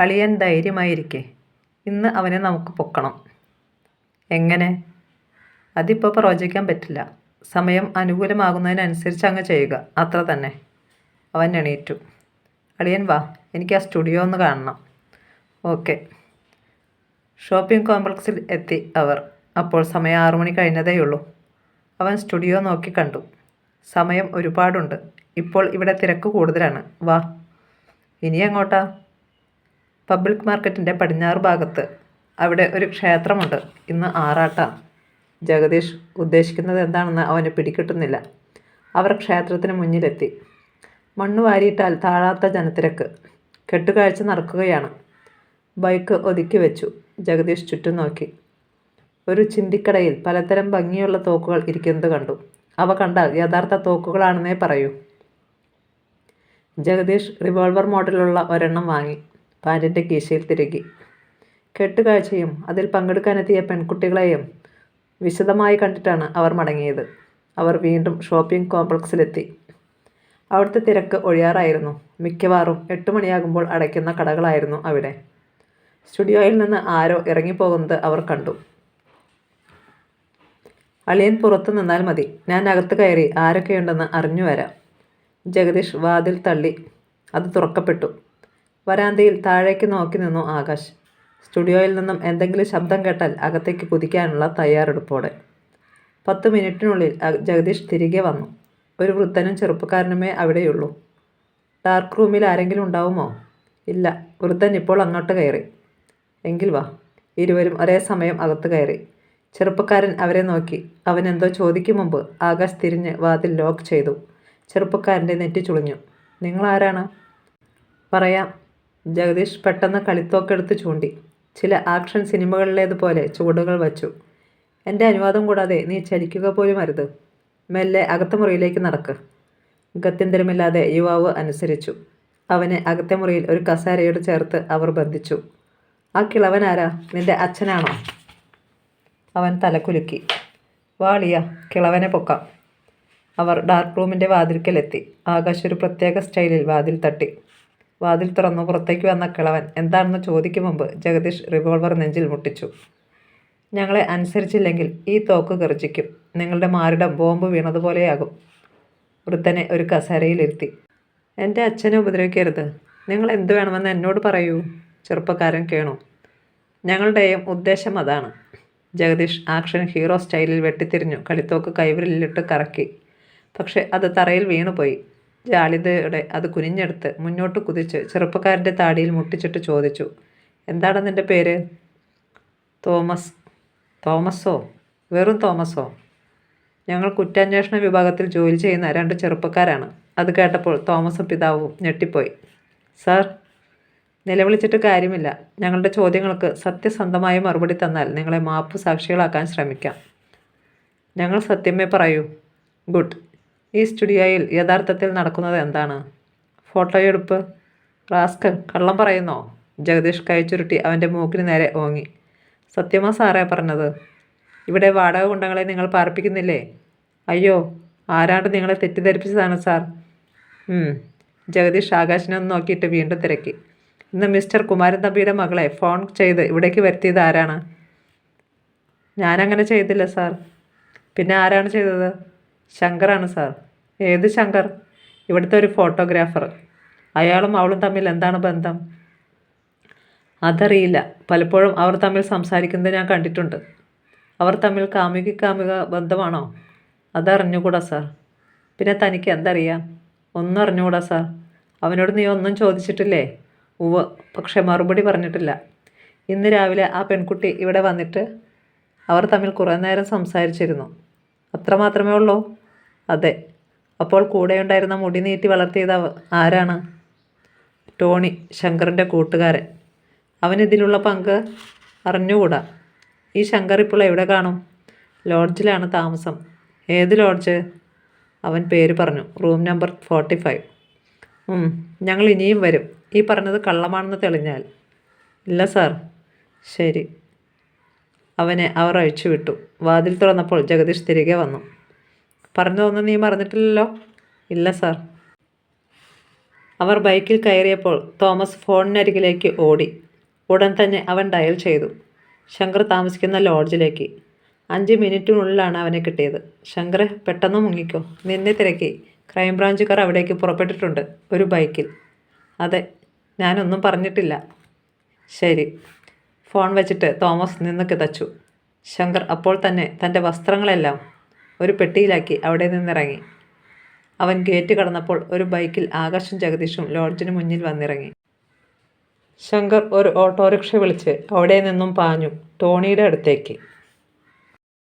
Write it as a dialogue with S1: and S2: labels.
S1: അളിയൻ ധൈര്യമായിരിക്കെ. ഇന്ന് അവനെ നമുക്ക് പൊക്കണം. എങ്ങനെ? അതിപ്പോൾ പ്രവചിക്കാൻ പറ്റില്ല. സമയം അനുകൂലമാകുന്നതിനനുസരിച്ച് അങ്ങ് ചെയ്യുക. അത്ര തന്നെ. അവൻ എണീറ്റു. അളിയൻ വാ. എനിക്ക് ആ സ്റ്റുഡിയോ ഒന്ന് കാണണം. ഓക്കെ. ഷോപ്പിംഗ് കോംപ്ലക്സിൽ എത്തി അവർ. അപ്പോൾ സമയം ആറു മണി കഴിഞ്ഞതേയുള്ളൂ അവൻ സ്റ്റുഡിയോ നോക്കി കണ്ടു. സമയം ഒരുപാടുണ്ട്. ഇപ്പോൾ ഇവിടെ തിരക്ക് കൂടുതലാണ്. വാ. ഇനി എങ്ങോട്ടാ? പബ്ലിക് മാർക്കറ്റിന്റെ പടിഞ്ഞാറ് ഭാഗത്ത്. അവിടെ ഒരു ക്ഷേത്രമുണ്ട്. ഇന്ന് ആറാട്ട. ജഗദീഷ് ഉദ്ദേശിക്കുന്നത് എന്താണെന്ന് അവന് പിടികിട്ടുന്നില്ല. അവർ ക്ഷേത്രത്തിന് മുന്നിലെത്തി. മണ്ണ് വാരിയിട്ടാൽ താഴാത്ത ജനത്തിരക്ക്. കെട്ടുകാഴ്ച നടക്കുകയാണ്. ബൈക്ക് ഒതുക്കി വെച്ചു. ജഗദീഷ് ചുറ്റും നോക്കി. ഒരു ചിന്തിക്കടയിൽ പലതരം ഭംഗിയുള്ള തോക്കുകൾ ഇരിക്കുന്നത് കണ്ടു. അവ കണ്ടാൽ യഥാർത്ഥ തോക്കുകളാണെന്നേ പറയൂ. ജഗദീഷ് റിവോൾവർ മോഡലുള്ള ഒരെണ്ണം വാങ്ങി. പാന്റിന്റെ കീശയിൽ തിരുകി. കെട്ടുകാഴ്ചയും അതിൽ പങ്കെടുക്കാനെത്തിയ പെൺകുട്ടികളെയും വിശദമായി കണ്ടിട്ടാണ് അവർ മടങ്ങിയത്. അവർ വീണ്ടും ഷോപ്പിംഗ് കോംപ്ലക്സിലെത്തി. അവിടുത്തെ തിരക്ക് ഒഴിയാറായിരുന്നു. മിക്കവാറും എട്ട് മണിയാകുമ്പോൾ അടയ്ക്കുന്ന കടകളായിരുന്നു അവിടെ. സ്റ്റുഡിയോയിൽ നിന്ന് ആരോ ഇറങ്ങിപ്പോകുന്നത് അവർ കണ്ടു. അളിയൻ പുറത്തു നിന്നാൽ മതി. ഞാൻ അകത്ത് കയറി ആരൊക്കെയുണ്ടെന്ന് അറിഞ്ഞു വരാം ജഗദീഷ് വാതിൽ തള്ളി. അത് തുറക്കപ്പെട്ടു. വരാന്തയിൽ താഴേക്ക് നോക്കി നിന്നു ആകാശ്. സ്റ്റുഡിയോയിൽ നിന്നും എന്തെങ്കിലും ശബ്ദം കേട്ടാൽ അകത്തേക്ക് കുതിക്കാനുള്ള തയ്യാറെടുപ്പോടെ. പത്ത് മിനിറ്റിനുള്ളിൽ ജഗദീഷ് തിരികെ വന്നു. ഒരു വൃദ്ധനും ചെറുപ്പക്കാരനുമേ അവിടെയുള്ളൂ. ഡാർക്ക് റൂമിൽ ആരെങ്കിലും ഉണ്ടാവുമോ? ഇല്ല. വൃദ്ധൻ ഇപ്പോൾ അങ്ങോട്ട് കയറി. എങ്കിൽ വാ. ഇരുവരും ഒരേ സമയം അകത്ത് കയറി. ചെറുപ്പക്കാരൻ അവരെ നോക്കി. അവൻ എന്തോ ചോദിക്കും മുമ്പ് ആകാശ് തിരിഞ്ഞ് വാതിൽ ലോക്ക് ചെയ്തു. ചെറുപ്പക്കാരന്റെ നെറ്റി ചുളിഞ്ഞു. നിങ്ങളാരാണ്? പറയാം. ജഗദീഷ് പെട്ടെന്ന് കളിത്തോക്കെടുത്ത് ചൂണ്ടി. ചില ആക്ഷൻ സിനിമകളിലേതുപോലെ ചുവടുകൾ വച്ചു. എന്റെ അനുവാദം കൂടാതെ നീ ചലിക്കുക പോലും അരുത്. മെല്ലെ അകത്തെ മുറിയിലേക്ക് നടക്ക്. ഗത്യന്തരമില്ലാതെ യുവാവ് അനുസരിച്ചു. അവനെ അകത്തെ മുറിയിൽ ഒരു കസാരയോട് ചേർത്ത് അവർ ബന്ധിച്ചു. ആ കിളവൻ ആരാ? നിന്റെ അച്ഛനാണോ? അവൻ തലക്കുലുക്കി വാളിയ കിളവനെ പൊക്കാം. അവർ ഡാർക്ക് റൂമിന്റെ വാതിൽക്കലെത്തി. ആകാശ് ഒരു പ്രത്യേക സ്റ്റൈലിൽ വാതിൽ തട്ടി. വാതിൽ തുറന്നു പുറത്തേക്ക് വന്ന കിളവൻ എന്താണെന്ന് ചോദിക്കും മുമ്പ് ജഗദീഷ് റിവോൾവർ നെഞ്ചിൽ മുട്ടിച്ചു. ഞങ്ങളെ അനുസരിച്ചില്ലെങ്കിൽ ഈ തോക്ക് ഗർജിക്കും. നിങ്ങളുടെ മാറിടം ബോംബ് വീണതുപോലെയാകും. വൃദ്ധനെ ഒരു കസേരയിലിരുത്തി. എന്റെ അച്ഛനെ ഉപദ്രവിക്കരുത്. നിങ്ങൾ എന്ത് വേണമെന്ന് എന്നോട് പറയൂ. ചെറുപ്പക്കാരൻ കേണു. ഞങ്ങളുടെയും ഉദ്ദേശം അതാണ്. ജഗദീഷ് ആക്ഷൻ ഹീറോ സ്റ്റൈലിൽ വെട്ടിത്തിരിഞ്ഞു. കളിത്തോക്ക് കൈവിരലിലിട്ട് കറക്കി. പക്ഷേ അത് തറയിൽ വീണുപോയി. ജാളിതയോടെ അത് കുനിഞ്ഞെടുത്ത് മുന്നോട്ട് കുതിച്ച് ചെറുപ്പക്കാരന്റെ താടിയിൽ മുട്ടിച്ചിട്ട് ചോദിച്ചു എന്താണ് നിന്റെ പേര്? തോമസ്. തോമസോ? വെറും തോമസോ? ഞങ്ങൾ കുറ്റാന്വേഷണ വിഭാഗത്തിൽ ജോലി ചെയ്യുന്ന രണ്ട് ചെറുപ്പക്കാരാണ്. അത് കേട്ടപ്പോൾ തോമസും പിതാവും ഞെട്ടിപ്പോയി. സാർ നിലവിളിച്ചിട്ട് കാര്യമില്ല. ഞങ്ങളുടെ ചോദ്യങ്ങൾക്ക് സത്യസന്ധമായ മറുപടി തന്നാൽ നിങ്ങളെ മാപ്പ് സാക്ഷികളാക്കാൻ ശ്രമിക്കാം. ഞങ്ങൾ സത്യമേ പറയൂ. ഗുഡ്. ഈ സ്റ്റുഡിയോയിൽ യഥാർത്ഥത്തിൽ നടക്കുന്നത് എന്താണ്? ഫോട്ടോയെടുപ്പ് റാസ്കൽ കള്ളം പറയുന്നോ? ജഗദീഷ് കൈ ചുരുട്ടി അവന്റെ മൂക്കിന് നേരെ ഓങ്ങി. സത്യമാ സാറേ പറഞ്ഞത്. ഇവിടെ വാടക കുണ്ടങ്ങളെ നിങ്ങൾ പാർപ്പിക്കുന്നില്ലേ? അയ്യോ ആരാണ്ട് നിങ്ങളെ തെറ്റിദ്ധരിപ്പിച്ചതാണ് സാർ. ജഗദീഷ് ആകാശിനെ ഒന്ന് നോക്കിയിട്ട് വീണ്ടും തിരക്കി. ഇന്ന് മിസ്റ്റർ കുമാരൻ തമ്പിയുടെ മകളെ ഫോൺ ചെയ്ത് ഇവിടേക്ക് വരുത്തിയത് ആരാണ്? ഞാനങ്ങനെ ചെയ്തില്ല സാർ. പിന്നെ ആരാണ് ചെയ്തത്? ശങ്കറാണ് സാർ. ഏത് ശങ്കർ? ഇവിടുത്തെ ഒരു ഫോട്ടോഗ്രാഫർ. അയാളും അവളും തമ്മിൽ എന്താണ് ബന്ധം? അതറിയില്ല. പലപ്പോഴും അവർ തമ്മിൽ സംസാരിക്കുന്നത് ഞാൻ കണ്ടിട്ടുണ്ട്. അവർ തമ്മിൽ കാമുകി കാമുക ബന്ധമാണോ? അതറിഞ്ഞുകൂടാ സാർ. പിന്നെ തനിക്ക് എന്തറിയാം? ഒന്നും അറിഞ്ഞുകൂടാ സാർ. അവനോട് നീ ഒന്നും ചോദിച്ചിട്ടില്ലേ? ഉവ് പക്ഷെ മറുപടി പറഞ്ഞിട്ടില്ല. ഇന്ന് രാവിലെ ആ പെൺകുട്ടി ഇവിടെ വന്നിട്ട് അവർ തമ്മിൽ കുറേ നേരം സംസാരിച്ചിരുന്നു. അത്ര മാത്രമേ ഉള്ളൂ. അതെ. അപ്പോൾ കൂടെ ഉണ്ടായിരുന്ന മുടി നീട്ടി വളർത്തിയത് ആരാണ്? ടോണി ശങ്കറിന്റെ കൂട്ടുകാരൻ. അവനിതിലുള്ള പങ്ക് അറിഞ്ഞുകൂടാ? ഈ ശങ്കർ ഇപ്പോൾ എവിടെ കാണും? ലോഡ്ജിലാണ് താമസം. ഏത് ലോഡ്ജ്? അവൻ പേര് പറഞ്ഞു. Room number forty five. ഞങ്ങൾ ഇനിയും വരും. ഈ പറഞ്ഞത് കള്ളമാണെന്ന് തെളിഞ്ഞാൽ. ഇല്ല സാർ. ശരി. അവനെ അവർ അഴിച്ചുവിട്ടു. വാതിൽ തുറന്നപ്പോൾ ജഗദീഷ് തിരികെ വന്നു. പറഞ്ഞതൊന്നും നീ മറന്നിട്ടില്ലല്ലോ? ഇല്ല സാർ അവർ ബൈക്കിൽ കയറിയപ്പോൾ തോമസ് ഫോണിനരികിലേക്ക് ഓടി. ഉടൻ തന്നെ അവൻ ഡയൽ ചെയ്തു. ശങ്കർ താമസിക്കുന്ന ലോഡ്ജിലേക്ക് അഞ്ച് മിനിറ്റിനുള്ളിലാണ് അവനെ കിട്ടിയത്. ശങ്കർ പെട്ടെന്ന് മുങ്ങിക്കോ. നിന്നെ തിരക്കി. ക്രൈംബ്രാഞ്ചുകാർ അവിടേക്ക് പുറപ്പെട്ടിട്ടുണ്ട് ഒരു ബൈക്കിൽ. അതെ ഞാനൊന്നും പറഞ്ഞിട്ടില്ല. ശരി. ഫോൺ വെച്ചിട്ട് തോമസ് നിന്ന് കിതച്ചു ശങ്കർ അപ്പോൾ തന്നെ തന്റെ വസ്ത്രങ്ങളെല്ലാം ഒരു പെട്ടിയിലാക്കി അവിടെ നിന്നിറങ്ങി. അവൻ ഗേറ്റ് കടന്നപ്പോൾ ഒരു ബൈക്കിൽ ആകാശും ജഗദീഷും ലോഡ്ജിന് മുന്നിൽ വന്നിറങ്ങി. ശങ്കർ ഒരു ഓട്ടോറിക്ഷ വിളിച്ച് അവിടെ നിന്നും പാഞ്ഞു ടോണിയുടെ അടുത്തേക്ക്.